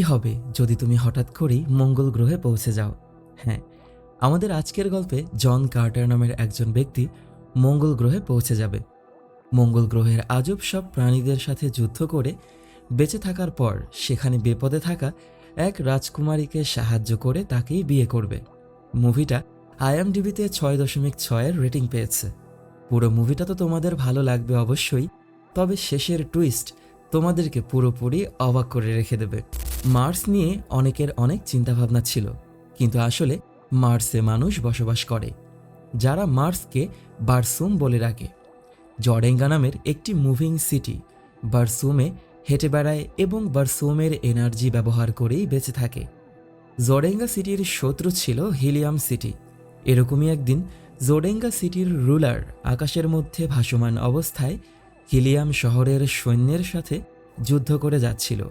কি হবে যদি তুমি হঠাৎ করেই মঙ্গল গ্রহে পৌঁছে যাও? হ্যাঁ আমাদের আজকের গল্পে জন কার্টার নামের একজন ব্যক্তি মঙ্গল গ্রহে পৌঁছে যাবে। মঙ্গল গ্রহের আজব সব প্রাণীদের সাথে যুদ্ধ করে বেঁচে থাকার পর সেখানে বিপদে থাকা এক রাজকুমারীকে সাহায্য করে তাকেই বিয়ে করবে। মুভিটা আইএমডিবিতে ছয় দশমিক ছয়ের রেটিং পেয়েছে। পুরো মুভিটা তো তোমাদের ভালো লাগবে অবশ্যই, তবে শেষের টুইস্ট তোমাদেরকে পুরোপুরি অবাক করে রেখে দেবে। মার্স নিয়ে অনেকের অনেক চিন্তাভাবনা ছিল, কিন্তু আসলে মার্সে মানুষ বসবাস করে, যারা মার্সকে বারসুম বলে রাখে। জডেঙ্গা নামের একটি মুভিং সিটি বারসুমে হেঁটে বেড়ায় এবং বারসুমের এনার্জি ব্যবহার করেই বেঁচে থাকে। জোডেঙ্গা সিটির শত্রু ছিল হিলিয়াম সিটি। এরকমই একদিন জোডেঙ্গা সিটির রুলার আকাশের মধ্যে ভাসমান অবস্থায় হিলিয়াম শহরের সৈন্যের সাথে যুদ্ধ করে যাচ্ছিল।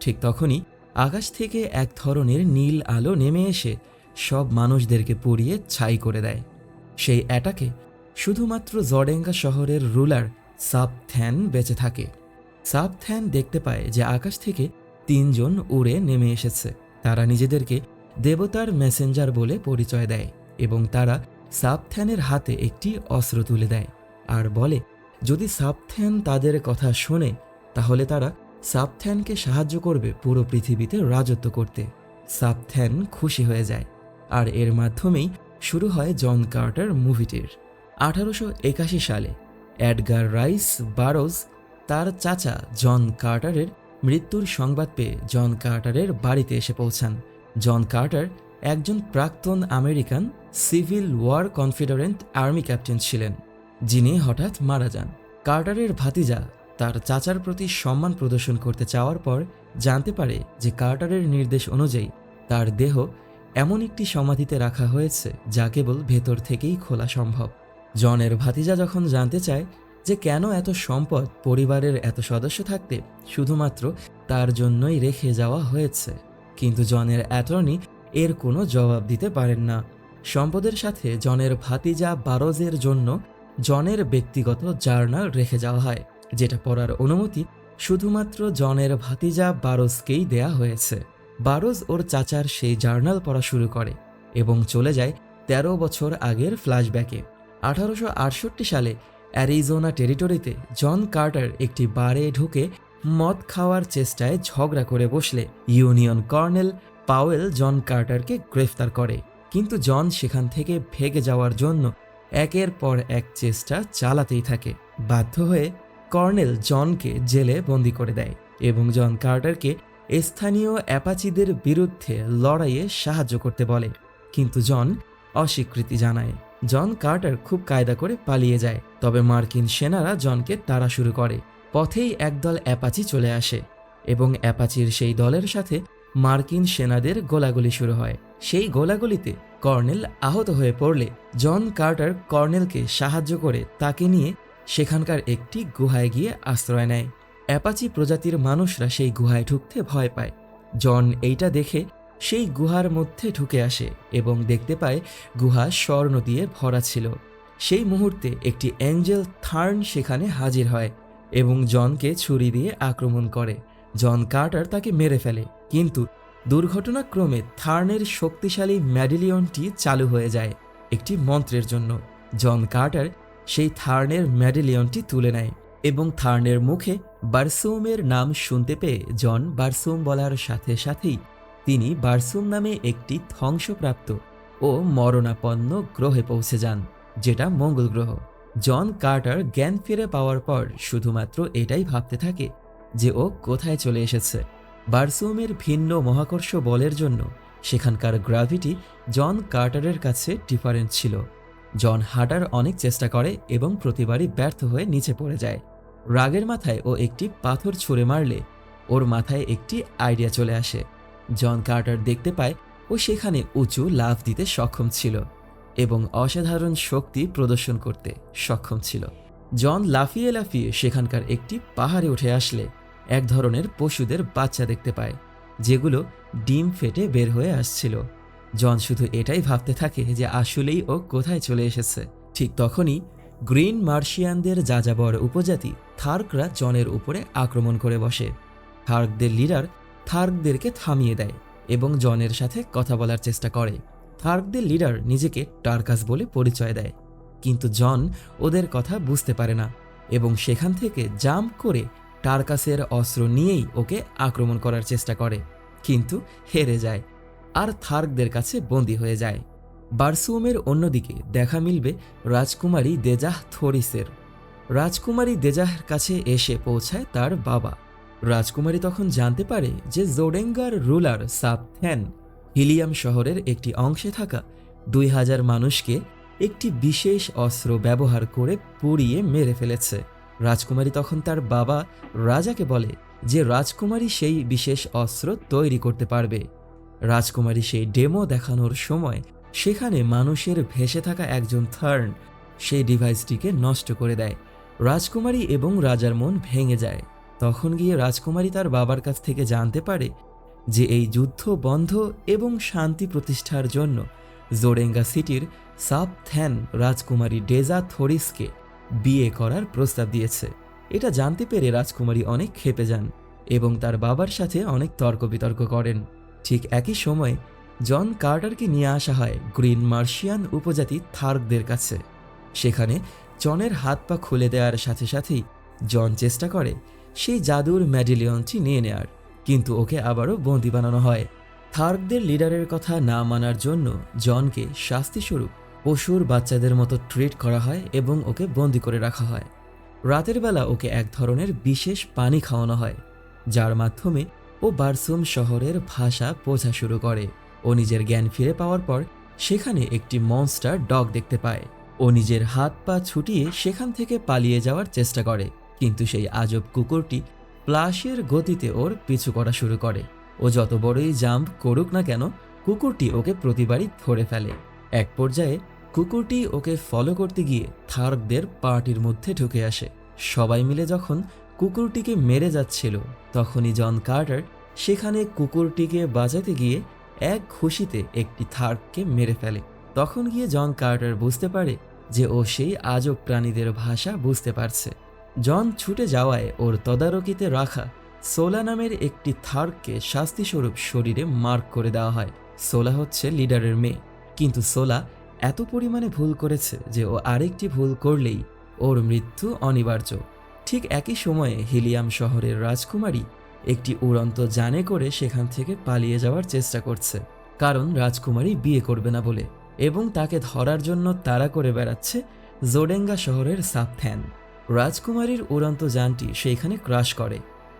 ঠিক তখনই আকাশ থেকে এক ধরনের নীল আলো নেমে এসে সব মানুষদেরকে পুড়িয়ে ছাই করে দেয়। সেই অ্যাটাকে শুধুমাত্র জডেঙ্গা শহরের রুলার সাবথ্যান বেঁচে থাকে। সাবথ্যান দেখতে পায় যে আকাশ থেকে তিনজন উড়ে নেমে এসেছে। তারা নিজেদেরকে দেবতার মেসেঞ্জার বলে পরিচয় দেয় এবং তারা সাবথ্যানের হাতে একটি অস্ত্র তুলে দেয় আর বলে যদি সাবথ্যান তাদের কথা শোনে, তাহলে তারা সাবথ্যানকে সাহায্য করবে পুরো পৃথিবীতে রাজত্ব করতে। সাবথ্যান খুশি হয়ে যায়। আর এর মাধ্যমেই শুরু হয় জন কার্টার মুভিটির। আঠারোশো একাশি সালে অ্যাডগার রাইস বারোজ তার চাচা জন কার্টারের মৃত্যুর সংবাদ পেয়ে জন কার্টারের বাড়িতে এসে পৌঁছান। জন কার্টার একজন প্রাক্তন American civil war Confederate army captain ছিলেন। যিনি হঠাৎ মারা যান। কার্টারের ভাতিজা তার চাচার প্রতি সম্মান প্রদর্শন করতে চাওয়ার পর জানতে পারে যে কার্টারের নির্দেশ অনুযায়ী তার দেহ এমন একটি সমাধিতে রাখা হয়েছে যা কেবল ভেতর থেকেই খোলা সম্ভব। জনের ভাতিজা যখন জানতে চায় যে কেন এত সম্পদ পরিবারের এত সদস্য থাকতে শুধুমাত্র তার জন্যই রেখে যাওয়া হয়েছে, কিন্তু জনের অ্যাটর্নি এর কোনো জবাব দিতে পারেন না। সম্পদের সাথে জনের ভাতিজা বারোজের জন্য জনের ব্যক্তিগত জার্নাল রেখে যাওয়া হয়, যেটা পড়ার অনুমতি শুধুমাত্র জনের ভাতিজা বারোজকেই দেয়া হয়েছে। বারোজ ওর চাচার সেই জার্নাল পড়া শুরু করে এবং চলে যায় তেরো বছর আগের ফ্ল্যাশব্যাকে। আঠারোশো আটষট্টি সালে অ্যারিজোনা টেরিটরিতে জন কার্টার একটি বারে ঢুকে মদ খাওয়ার চেষ্টায় ঝগড়া করে বসলে ইউনিয়ন কর্নেল পাওয়েল জন কার্টারকে গ্রেফতার করে। কিন্তু জন সেখান থেকে ভেগে যাওয়ার জন্য একের পর এক চেষ্টা চালাতেই থাকে। বাধ্য হয়ে কর্নেল জনকে জেলে বন্দি করে দেয় এবং জন কার্টারকে স্থানীয় অ্যাপাচিদের বিরুদ্ধে লড়াইয়ে সাহায্য করতে বলে। কিন্তু জন অস্বীকৃতি জানায়। জন কার্টার খুব কায়দা করে পালিয়ে যায়, তবে মার্কিন সেনারা জনকে তাড়া শুরু করে। পথেই একদল অ্যাপাচি চলে আসে এবং অ্যাপাচির সেই দলের সাথে মার্কিন সেনাদের গোলাগুলি শুরু হয়। সেই গোলাগুলিতে কর্নেল আহত হয়ে পড়লে জন কার্টার কর্নেলকে সাহায্য করে তাকে নিয়ে সেখানকার একটি গুহায় গিয়ে আশ্রয় নেয়। অ্যাপাচি প্রজাতির মানুষরা সেই গুহায় ঢুকতে ভয় পায়। জন এইটা দেখে সেই গুহার মধ্যে ঢুকে আসে এবং দেখতে পায় গুহা স্বর্ণ দিয়ে ভরা ছিল। সেই মুহূর্তে একটি অ্যাঞ্জেল থার্ন সেখানে হাজির হয় এবং জনকে ছুরি দিয়ে আক্রমণ করে। জন কার্টার তাকে মেরে ফেলে, কিন্তু দুর্ঘটনাক্রমে থার্নের শক্তিশালী ম্যাডিলিয়নটি চালু হয়ে যায় একটি মন্ত্রের জন্য। জন কার্টার সেই থার্নের ম্যাডিলিয়নটি তুলে নেয় এবং থার্নের মুখে বার্সুমের নাম শুনতে পেয়ে জন বার্সুম বলার সাথে সাথেই তিনি বার্সুম নামে একটি ধ্বংসপ্রাপ্ত ও মরণাপন্ন গ্রহে পৌঁছে যান, যেটা মঙ্গল গ্রহ। জন কার্টার জ্ঞান ফিরে পাওয়ার পর শুধুমাত্র এটাই ভাবতে থাকে যে ও কোথায় চলে এসেছে। বারসুমের ভিন্ন মহাকর্ষ বলের জন্য সেখানকার গ্রাভিটি জন কার্টারের কাছে ডিফারেন্ট ছিল। জন হাঁটার অনেক চেষ্টা করে এবং প্রতিবারই ব্যর্থ হয়ে নিচে পড়ে যায়। রাগের মাথায় ও একটি পাথর ছুঁড়ে মারলে ওর মাথায় একটি আইডিয়া চলে আসে। জন কার্টার দেখতে পায় ও সেখানে উঁচু লাফ দিতে সক্ষম ছিল এবং অসাধারণ শক্তি প্রদর্শন করতে সক্ষম ছিল। জন লাফিয়ে লাফিয়ে সেখানকার একটি পাহাড়ে উঠে আসলে এক ধরনের পশুদের বাচ্চা দেখতে পায়, যেগুলো ডিম ফেটে বের হয়ে আসছিল। জন শুধু এটাই ভাবতে থাকে যে আসলেই ও কোথায় চলে এসেছে। ঠিক তখনই গ্রিন মার্শিয়ানদের যাযাবর উপজাতি থার্করা জনের উপরে আক্রমণ করে বসে। থার্কদের লিডার থার্কদেরকে থামিয়ে দেয় এবং জনের সাথে কথা বলার চেষ্টা করে। থার্কদের লিডার নিজেকে টার্কাস বলে পরিচয় দেয়, কিন্তু জন ওদের কথা বুঝতে পারে না এবং সেখান থেকে জাম্প করে টার্কাসের অস্ত্র নিয়েই ওকে আক্রমণ করার চেষ্টা করে, কিন্তু হেরে যায় আর থার্কদের কাছে বন্দী হয়ে যায়। বার্সুমের অন্যদিকে দেখা মিলবে রাজকুমারী দেজাহ থরিসের। রাজকুমারী দেজাহের কাছে এসে পৌঁছায় তার বাবা। রাজকুমারী তখন জানতে পারে যে জোডেঙ্গার রুলার সাবথ্যান হিলিয়াম শহরের একটি অংশে থাকা দুই হাজার মানুষকে একটি বিশেষ অস্ত্র ব্যবহার করে পুড়িয়ে মেরে ফেলেছে। রাজকুমারী তখন তার বাবা রাজাকে বলে যে রাজকুমারী সেই বিশেষ অস্ত্র তৈরি করতে পারবে। রাজকুমারী সেই ডেমো দেখানোর সময় সেখানে মানুষের ভেসে থাকা একজন থার্ন সেই ডিভাইসটিকে নষ্ট করে দেয়। রাজকুমারী এবং রাজার মন ভেঙে যায়। তখন গিয়ে রাজকুমারী তার বাবার কাছ থেকে জানতে পারে যে এই যুদ্ধ বন্ধ এবং শান্তি প্রতিষ্ঠার জন্য জোরেঙ্গা সিটির সাব থ্যান রাজকুমারী ডেজা থরিসকে বিয়ে করার প্রস্তাব দিয়েছে। এটা জানতে পেরে রাজকুমারী অনেক ক্ষেপে যান এবং তার বাবার সাথে অনেক তর্ক বিতর্ক করেন। ঠিক একই সময়ে জন কার্টারকে নিয়ে আসা হয় গ্রিন মার্শিয়ান উপজাতি থার্কদের কাছে। সেখানে জনের হাত পা খুলে দেওয়ার সাথে সাথেই জন চেষ্টা করে সেই জাদুর ম্যাডিলিয়নটি নিয়ে নেয়ার, কিন্তু ওকে আবারও বন্দি বানানো হয়। থার্কদের লিডারের কথা না মানার জন্য জনকে শাস্তিস্বরূপ পশুর বাচ্চাদের মতো ট্রিট করা হয় এবং ওকে বন্দি করে রাখা হয়। রাতের বেলা ওকে এক ধরনের বিশেষ পানি খাওয়ানো হয়, যার মাধ্যমে ও বারসুম শহরের ভাষা বোঝা শুরু করে। ও নিজের জ্ঞান ফিরে পাওয়ার পর সেখানে একটি মনস্টার ডগ দেখতে পায়। ও নিজের হাত পা ছুটিয়ে সেখান থেকে পালিয়ে যাওয়ার চেষ্টা করে, কিন্তু সেই আজব কুকুরটি প্লাসের গতিতে ওর পিছু করা শুরু করে। ও যত বড়ই জাম্প করুক না কেন, কুকুরটি ওকে প্রতিবারই ধরে ফেলে। এক পর্যায়ে কুকুরটি ওকে ফলো করতে গিয়ে থার্কদের পার্টির মধ্যে ঢুকে আসে। সবাই মিলে যখন কুকুরটিকে মেরে যাচ্ছিল, তখনই জন কার্টার সেখানে কুকুরটিকে বাঁচাতে গিয়ে এক খুশিতে একটি থার্ককে মেরে ফেলে। তখন গিয়ে জন কার্টার বুঝতে পারে যে ও সেই আজব প্রাণীদের ভাষা বুঝতে পারছে। জন ছুটে যাওয়ায় ওর তদারকিতে রাখা সোলা নামের একটি থার্ককে শাস্তিস্বরূপ শরীরে মার্ক করে দেওয়া হয়। সোলা হচ্ছে লিডারের মেয়ে। কিন্তু সোলা এত পরিমাণে ভুল করেছে যে ও আরেকটি ভুল করলেই ওর মৃত্যু অনিবার্য। ঠিক একই সময়ে হিলিয়াম শহরের রাজকুমারী একটি উড়ন্ত যানে করে সেখান থেকে পালিয়ে যাওয়ার চেষ্টা করছে। কারণ রাজকুমারী বিয়ে করবে না বলে এবং তাকে ধরার জন্য তাড়া করে বেড়াচ্ছে জোডেঙ্গা শহরের সাবথ্যান রাজকুমারীর উড়ন্ত যানটি সেইখানে ক্রাশ করে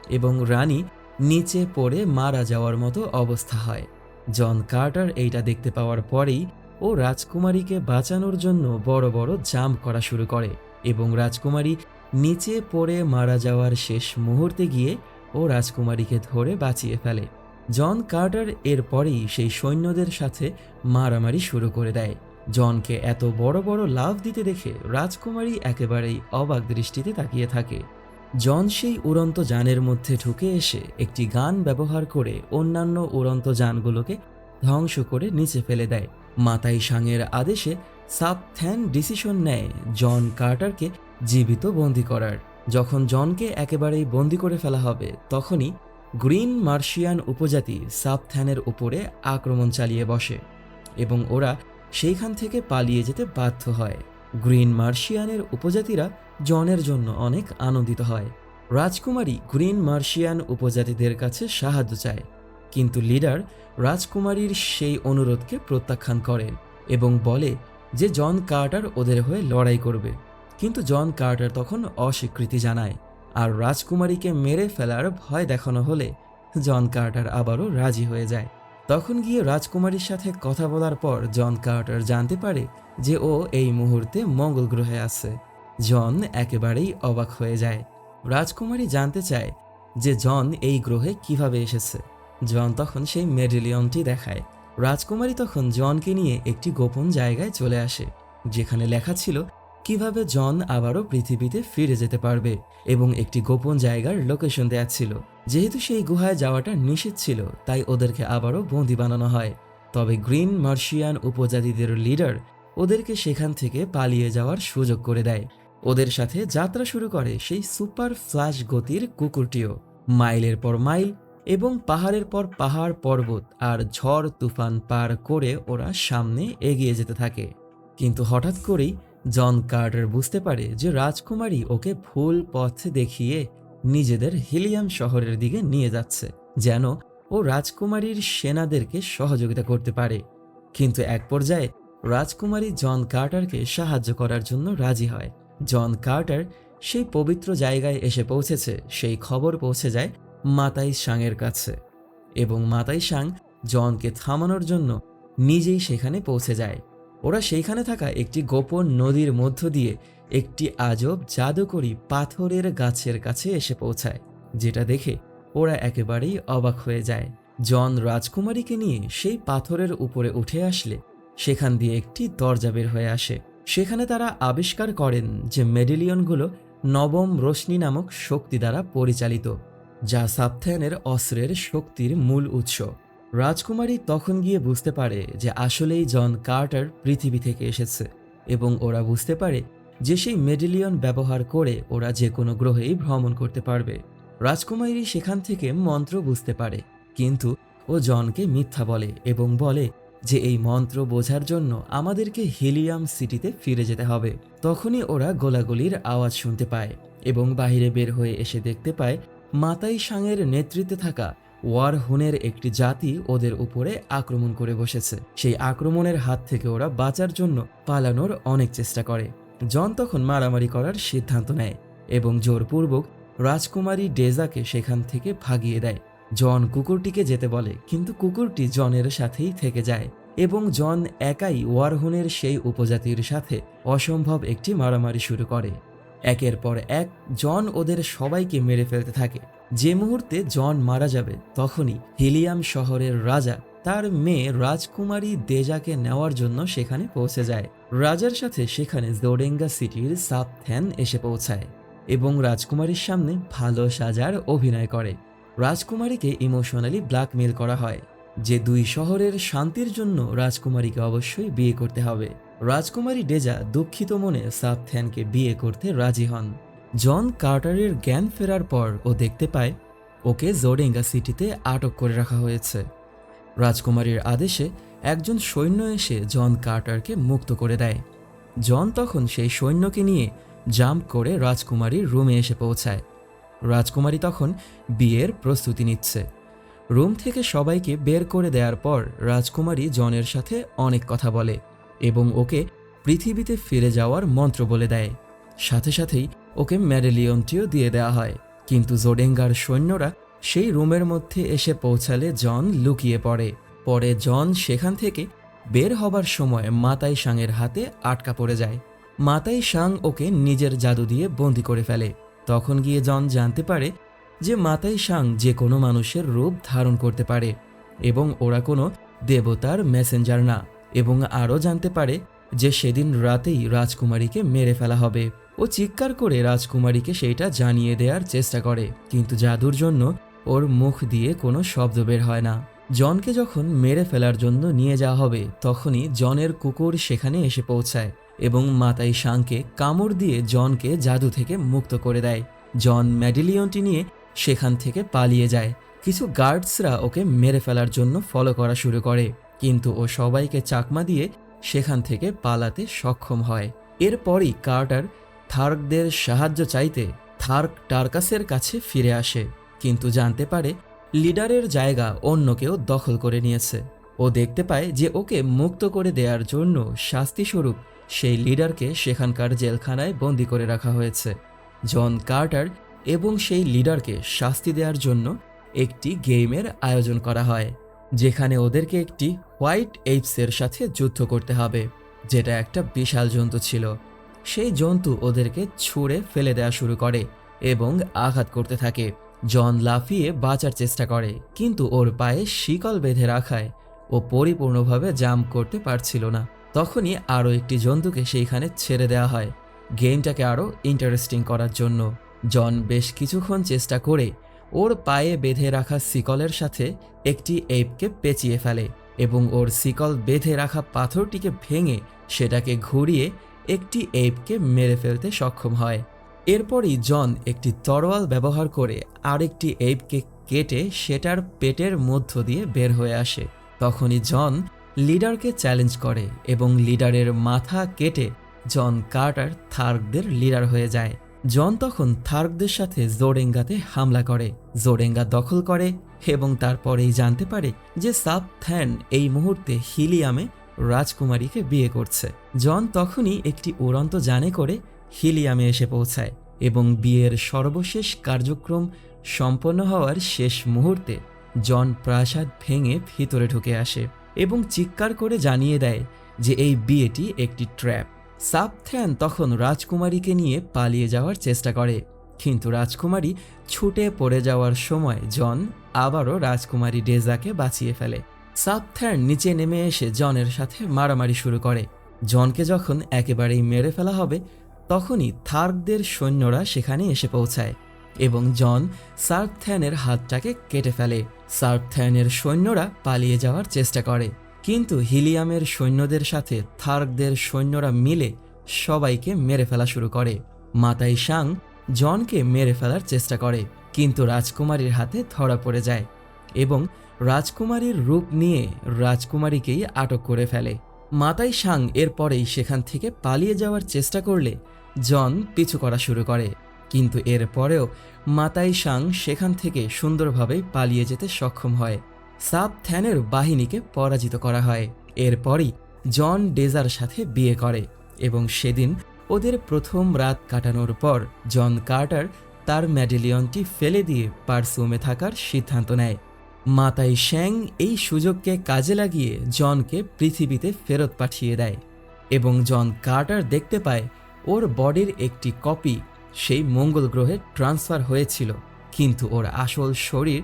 এবং রানী নিচে পড়ে মারা যাওয়ার মতো অবস্থা হয়। জন কার্টার এইটা দেখতে পাওয়ার পরেই ও রাজকুমারীকে বাঁচানোর জন্য বড় বড় জাম্প করা শুরু করে এবং রাজকুমারী নিচে পড়ে মারা যাওয়ার শেষ মুহূর্তে গিয়ে ও রাজকুমারীকে ধরে বাঁচিয়ে ফেলে। জন কার্টার এরপরেই সেই সৈন্যদের সাথে মারামারি শুরু করে দেয়। জনকে এত বড় বড় লাভ দিতে দেখে রাজকুমারী একেবারেই অবাক দৃষ্টিতে তাকিয়ে থাকে। জন সেই উড়ন্ত যানের মধ্যে ঢুকে এসে একটি গান ব্যবহার করে অন্যান্য উড়ন্ত যানগুলোকে ধ্বংস করে নিচে ফেলে দেয়। মাতাই সাংয়ের আদেশে সাবথ্যান ডিসিশন নেয় জন কার্টারকে জীবিত বন্দি করার। যখন জনকে একেবারেই বন্দি করে ফেলা হবে, তখনই গ্রিন মার্শিয়ান উপজাতি সাবথ্যানের উপরে আক্রমণ চালিয়ে বসে এবং ওরা সেইখান থেকে পালিয়ে যেতে বাধ্য হয়। গ্রিন মার্শিয়ানের উপজাতিরা জনের জন্য অনেক আনন্দিত হয়। রাজকুমারী গ্রিন মার্শিয়ান উপজাতিদের কাছে সাহায্য চায়, কিন্তু লিডার রাজকুমারীর সেই অনুরোধকে প্রত্যাখ্যান করেন এবং বলে যে জন কার্টার ওদের হয়ে লড়াই করবে। কিন্তু জন কার্টার তখন অস্বীকৃতি জানায় আর রাজকুমারীকে মেরে ফেলার ভয় দেখানো হলে জন কার্টার আবারও রাজি হয়ে যায়। তখন গিয়ে রাজকুমারীর সাথে কথা বলার পর জন কার্টার জানতে পারে যে ও এই মুহূর্তে মঙ্গল গ্রহে আছে। জন একেবারেই অবাক হয়ে যায়। রাজকুমারী জানতে চায় যে জন এই গ্রহে কীভাবে এসেছে। জন তখন সেই মেডেলিয়নটি দেখায়। রাজকুমারী তখন জনকে নিয়ে একটি গোপন জায়গায় চলে আসে, যেখানে লেখা ছিল কীভাবে জন আবারও পৃথিবীতে ফিরে যেতে পারবে এবং একটি গোপন জায়গার লোকেশন দেওয়া ছিল। যেহেতু সেই গুহায় যাওয়াটা নিষেধ ছিল, তাই ওদেরকে আবারও বন্দি বানানো হয়। তবে গ্রিন, মার্শিয়ান উপজাতিদের লিডার ওদেরকে সেখান থেকে পালিয়ে যাওয়ার সুযোগ করে দেয়। ওদের সাথে যাত্রা শুরু করে সেই সুপার ফ্ল্যাশ গতির কুকুরটিও। মাইলের পর মাইল এবং পাহাড়ের পর পাহাড় পর্বত আর ঝড় তুফান পার করে ওরা সামনে এগিয়ে যেতে থাকে। কিন্তু হঠাৎ করেই জন কার্টার বুঝতে পারে যে রাজকুমারী ওকে ভুল পথ দেখিয়ে নিজেদের হিলিয়াম শহরের দিকে নিয়ে যাচ্ছে, যেন ও রাজকুমারীর সেনাদেরকে সহযোগিতা করতে পারে। কিন্তু এক পর্যায়ে রাজকুমারী জন কার্টারকে সাহায্য করার জন্য রাজি হয়। জন কার্টার সেই পবিত্র জায়গায় এসে পৌঁছেছে, সেই খবর পৌঁছে যায় মাতাই সাংয়ের কাছে। এবং মাতাই সাং জনকে থামানোর জন্য নিজেই সেখানে পৌঁছে যায়। ওরা সেইখানে থাকা একটি গোপন নদীর মধ্য দিয়ে একটি আজব জাদুকরী পাথরের গাছের কাছে এসে পৌঁছায়, যেটা দেখে ওরা একেবারেই অবাক হয়ে যায়। জন রাজকুমারীকে নিয়ে সেই পাথরের উপরে উঠে আসলে সেখান দিয়ে একটি দরজা বের হয়ে আসে। সেখানে তারা আবিষ্কার করেন যে মেডিলিয়নগুলো নবম রশ্মি নামক শক্তি দ্বারা পরিচালিত, যা সাবথ্যানের অস্ত্রের শক্তির মূল উৎস। রাজকুমারী তখন গিয়ে বুঝতে পারে যে আসলেই জন কার্টার পৃথিবী থেকে এসেছে এবং ওরা বুঝতে পারে যে সেই মেডিলিয়ন ব্যবহার করে ওরা যে কোনো গ্রহেই ভ্রমণ করতে পারবে। রাজকুমারী সেখান থেকে মন্ত্র বুঝতে পারে, কিন্তু ও জনকে মিথ্যা বলে এবং বলে যে এই মন্ত্র বোঝার জন্য আমাদেরকে হিলিয়াম সিটিতে ফিরে যেতে হবে। তখনই ওরা গোলাগুলির আওয়াজ শুনতে পায় এবং বাইরে বের হয়ে এসে দেখতে পায় মাতাই সাংয়ের নেতৃত্বে থাকা ওয়ারহুনের একটি জাতি ওদের উপরে আক্রমণ করে বসেছে। সেই আক্রমণের হাত থেকে ওরা বাঁচার জন্য পালানোর অনেক চেষ্টা করে। জন তখন মারামারি করার সিদ্ধান্ত নেয় এবং জোরপূর্বক রাজকুমারী ডেজাকে সেখান থেকে ভাগিয়ে দেয়। জন কুকুরটিকে যেতে বলে, কিন্তু কুকুরটি জনের সাথেই থেকে যায় এবং জন একাই ওয়ারহুনের সেই উপজাতির সাথে অসম্ভব একটি মারামারি শুরু করে। একের পর এক জন ওদের সবাইকে মেরে ফেলতে থাকে। যে মুহূর্তে জন মারা যাবে, তখনই হিলিয়াম শহরের রাজা তার মেয়ে রাজকুমারী দেজাকে নেওয়ার জন্য সেখানে পৌঁছে যায়। রাজার সাথে সেখানে জোডেঙ্গা সিটির সাবথ্যান এসে পৌঁছায় এবং রাজকুমারীর সামনে ভালো সাজার অভিনয় করে। রাজকুমারীকে ইমোশনালি ব্ল্যাকমেল করা হয়। যে দুই শহরের শান্তির জন্য রাজকুমারীকে অবশ্যই বিয়ে করতে হবে। রাজকুমারী ডেজা দুঃখিত মনে সাবথ্যানকে বিয়ে করতে রাজি হন। জন কার্টারের জ্ঞান ফেরার পর ও দেখতে পায়, ওকে জোডেঙ্গা সিটিতে আটক করে রাখা হয়েছে। রাজকুমারীর আদেশে একজন সৈন্য এসে জন কার্টারকে মুক্ত করে দেয়। জন তখন সেই সৈন্যকে নিয়ে জাম্প করে রাজকুমারীর রুমে এসে পৌঁছায়। রাজকুমারী তখন বিয়ের প্রস্তুতি নিচ্ছে। রুম থেকে সবাইকে বের করে দেওয়ার পর রাজকুমারী জনের সাথে অনেক কথা বলে এবং ওকে পৃথিবীতে ফিরে যাওয়ার মন্ত্র বলে দেয়। সাথে সাথেই ওকে ম্যারেলিয়নটিও দিয়ে দেওয়া হয়। কিন্তু জোডেঙ্গার সৈন্যরা সেই রুমের মধ্যে এসে পৌঁছালে জন লুকিয়ে পড়ে। পরে জন সেখান থেকে বের হবার সময় মাতাই সাংয়ের হাতে আটকা পড়ে যায়। মাতাই সাং ওকে নিজের জাদু দিয়ে বন্দি করে ফেলে। তখন গিয়ে জন জানতে পারে যে মাতাই সাং যে কোনো মানুষের রূপ ধারণ করতে পারে এবং ওরা কোনো দেবতার মেসেঞ্জার না এবং আরও জানতে পারে যে সেদিন রাতেই রাজকুমারীকে মেরে ফেলা হবে। ও চিৎকার করে রাজকুমারীকে সেইটা জানিয়ে দেওয়ার চেষ্টা করে, কিন্তু জাদুর জন্য ওর মুখ দিয়ে কোনো শব্দ বের হয় না। জনকে যখন মেরে ফেলার জন্য নিয়ে যাওয়া হবে, তখনই জনের কুকুর সেখানে এসে পৌঁছায় এবং মাতাই শাংকে কামড় দিয়ে জনকে জাদু থেকে মুক্ত করে দেয়। জন ম্যাডিলিয়নটি নিয়ে সেখান থেকে পালিয়ে যায়। কিছু গার্ডসরা ওকে মেরে ফেলার জন্য ফলো করা শুরু করে, কিন্তু ও সবাইকে চাকমা দিয়ে সেখান থেকে পালাতে সক্ষম হয়। এরপরই কার্টার থার্কদের সাহায্য চাইতে থার্ক টার্কাসের কাছে ফিরে আসে, কিন্তু জানতে পারে লিডারের জায়গা অন্য কেউ দখল করে নিয়েছে। ও দেখতে পায় যে ওকে মুক্ত করে দেওয়ার জন্য শাস্তিস্বরূপ সেই লিডারকে সেখানকার জেলখানায় বন্দি করে রাখা হয়েছে। জন কার্টার এবং সেই লিডারকে শাস্তি দেওয়ার জন্য একটি গেমের আয়োজন করা হয়, যেখানে ওদেরকে একটি হোয়াইট এইপসের সাথে যুদ্ধ করতে হবে, যেটা একটা বিশাল জন্তু ছিল। সেই জন্তু ওদেরকে ছুঁড়ে ফেলে দেওয়া শুরু করে এবং আঘাত করতে থাকে। জন লাফিয়ে বাঁচার চেষ্টা করে, কিন্তু ওর পায়ে শিকল বেঁধে রাখায় ও পরিপূর্ণভাবে জাম্প করতে পারছিল না। তখনই আরও একটি জন্তুকে সেইখানে ছেড়ে দেওয়া হয়। গেমটাকে আরও ইন্টারেস্টিং করার জন্য। জন বেশ কিছুক্ষণ চেষ্টা করে ওর পায়ে বেঁধে রাখা শিকলের সাথে একটি এপকে পেঁচিয়ে ফেলে এবং ওর শিকল বেঁধে রাখা পাথরটিকে ভেঙে সেটাকে ঘুরিয়ে একটি এইপকে মেরে ফেলতে সক্ষম হয়। এরপরই জন একটি তরোয়াল ব্যবহার করে আরেকটি এইপকে কেটে সেটার পেটের মধ্য দিয়ে বের হয়ে আসে। তখনই জন লিডারকে চ্যালেঞ্জ করে এবং লিডারের মাথা কেটে জন কার্টার থার্কদের লিডার হয়ে যায়। জন তখন থার্কদের সাথে জোরেঙ্গাতে হামলা করে। জোরেঙ্গা দখল করে এবং তারপরেই জানতে পারে যে সাব থ্যান এই মুহূর্তে হিলিয়ামে রাজকুমারীকে বিয়ে করছে। জন তখনই একটি উড়ন্ত জানে করে হিলিয়ামে এসে পৌঁছায় এবং বিয়ের সর্বশেষ কার্যক্রম সম্পন্ন হওয়ার শেষ মুহূর্তে জন প্রাসাদ ভেঙে ভিতরে ঢুকে আসে এবং চিৎকার করে জানিয়ে দেয় যে এই বিয়েটি একটি ট্র্যাপ। সাবথ্যান তখন রাজকুমারীকে নিয়ে পালিয়ে যাওয়ার চেষ্টা করে, কিন্তু রাজকুমারী ছুটে পড়ে যাওয়ার সময় জন আবারও রাজকুমারী ডেজাকে বাঁচিয়ে ফেলে। সাবথ্যান নিচে নেমে এসে জনের সাথে মারামারি শুরু করে। জনকে যখন একেবারেই মেরে ফেলা হবে, তখনই থার্কদের সৈন্যরা সেখানে এসে পৌঁছায় এবং জন সার্থ্যানের হাতটাকে কেটে ফেলে। সার্থ্যানের সৈন্যরা পালিয়ে যাওয়ার চেষ্টা করে, কিন্তু হিলিয়ামের সৈন্যদের সাথে থার্কদের সৈন্যরা মিলে সবাইকে মেরে ফেলা শুরু করে। মাতাই সাং জনকে মেরে ফেলার চেষ্টা করে, কিন্তু রাজকুমারীর হাতে ধরা পড়ে যায়। এবং রাজকুমারীর রূপ নিয়ে রাজকুমারীকেই আটক করে ফেলে। মাতাই সাং এরপরেই সেখান থেকে পালিয়ে যাওয়ার চেষ্টা করলে জন পিছু করা শুরু করে। কিন্তু এর পরেও মাতাই সাং সেখান থেকে সুন্দরভাবে পালিয়ে যেতে সক্ষম হয়। সাব থ্যানের বাহিনীকে পরাজিত করা হয়। এরপরই জন ডেজার সাথে বিয়ে করে এবং সেদিন ওদের প্রথম রাত কাটানোর পর জন কার্টার তার ম্যাডেলিয়নটি ফেলে দিয়ে পারসুমে থাকার সিদ্ধান্ত নেয়। মাতাই শ্যাং এই সুযোগকে কাজে লাগিয়ে জনকে পৃথিবীতে ফেরত পাঠিয়ে দেয় এবং জন কার্টার দেখতে পায় ওর বডির একটি কপি সেই মঙ্গল গ্রহে ট্রান্সফার হয়েছিল, কিন্তু ওর আসল শরীর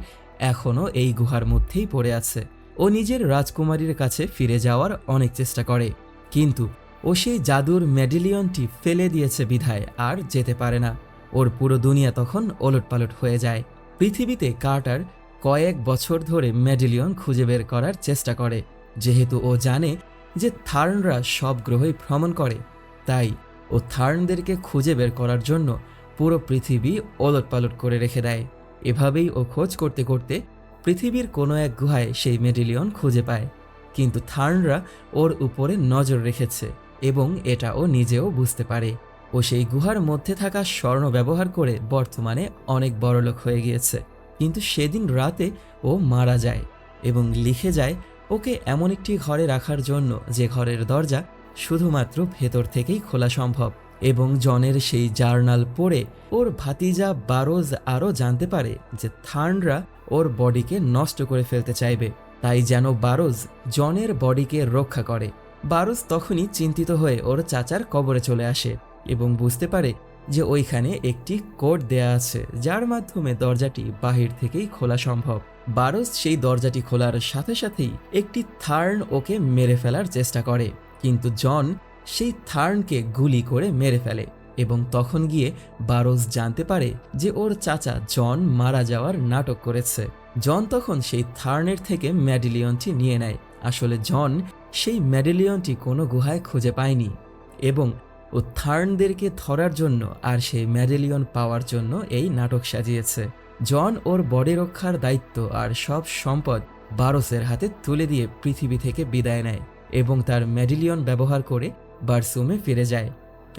এখনও এই গুহার মধ্যেই পড়ে আছে। ও নিজের রাজকুমারীর কাছে ফিরে যাওয়ার অনেক চেষ্টা করে, কিন্তু ও সেই জাদুর মেডেলিয়নটি ফেলে দিয়েছে বিধায় আর যেতে পারে না। ওর পুরো দুনিয়া তখন ওলটপালট হয়ে যায়। পৃথিবীতে কার্টার কয়েক বছর ধরে মেডেলিয়ন খুঁজে বের করার চেষ্টা করে, যেহেতু ও জানে যে থার্নরা সব গ্রহই ভ্রমণ করে, তাই ও থার্নদেরকে খুঁজে বের করার জন্য পুরো পৃথিবী ওলটপালট করে রেখে দেয়। এভাবেই ও খোঁজ করতে করতে পৃথিবীর কোনো এক গুহায় সেই মেডেলিয়ন খুঁজে পায়। কিন্তু থার্নরা ওর উপরে নজর রেখেছে এবং এটা ও নিজেও বুঝতে পারে। ও সেই গুহার মধ্যে থাকা স্বর্ণ ব্যবহার করে বর্তমানে অনেক বড়লোক হয়ে গিয়েছে। কিন্তু সেদিন রাতে ও মারা যায় এবং লিখে যায়, ওকে এমন একটি ঘরে রাখার জন্য যে ঘরের দরজা শুধুমাত্র ভেতর থেকেই খোলা সম্ভব এবং জনের সেই জার্নাল পড়ে ওর ভাতিজা বারোজ আরও জানতে পারে যে থার্নরা ওর বডিকে নষ্ট করে ফেলতে চাইবে। তাই যেন বারোজ জনের বডিকে রক্ষা করে। বারোজ তখনই চিন্তিত হয়ে ওর চাচার কবরে চলে আসে এবং বুঝতে পারে যে ওইখানে একটি কোড দেয়া আছে, যার মাধ্যমে দরজাটি বাহির থেকেই খোলা সম্ভব। বারোজ সেই দরজাটি খোলার সাথে সাথেই একটি থার্ন ওকে মেরে ফেলার চেষ্টা করে, কিন্তু জন সেই থার্নকে গুলি করে মেরে ফেলে এবং তখন গিয়ে বারোজ জানতে পারে যে ওর চাচা জন মারা যাওয়ার নাটক করেছে। জন তখন সেই থার্নের থেকে ম্যাডিলিয়নটি নিয়ে নেয়। আসলে জন সেই ম্যাডেলিয়নটি কোনো গুহায় খুঁজে পায়নি এবং ও থার্নদেরকে ধরার জন্য আর সেই ম্যাডেলিয়ন পাওয়ার জন্য এই নাটক সাজিয়েছে। জন ওর বডি রক্ষার দায়িত্ব আর সব সম্পদ বারোসের হাতে তুলে দিয়ে পৃথিবী থেকে বিদায় নেয় এবং তার ম্যাডেলিয়ন ব্যবহার করে বারসুমে ফিরে যায়।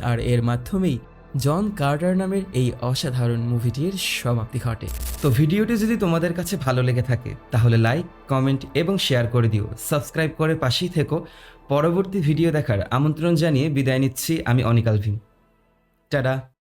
আর এর মাধ্যমেই জন কার্টার নামের এই অসাধারণ মুভিটির সমাপ্তি ঘটে। তো ভিডিওটি যদি তোমাদের কাছে ভালো লেগে থাকে, তাহলে লাইক, কমেন্ট এবং শেয়ার করে দিও। সাবস্ক্রাইব করে পাশেই থেকো। পরবর্তী ভিডিও দেখার আমন্ত্রণ জানিয়ে বিদায় নিচ্ছি আমি অনিকাল ভিম টাটা।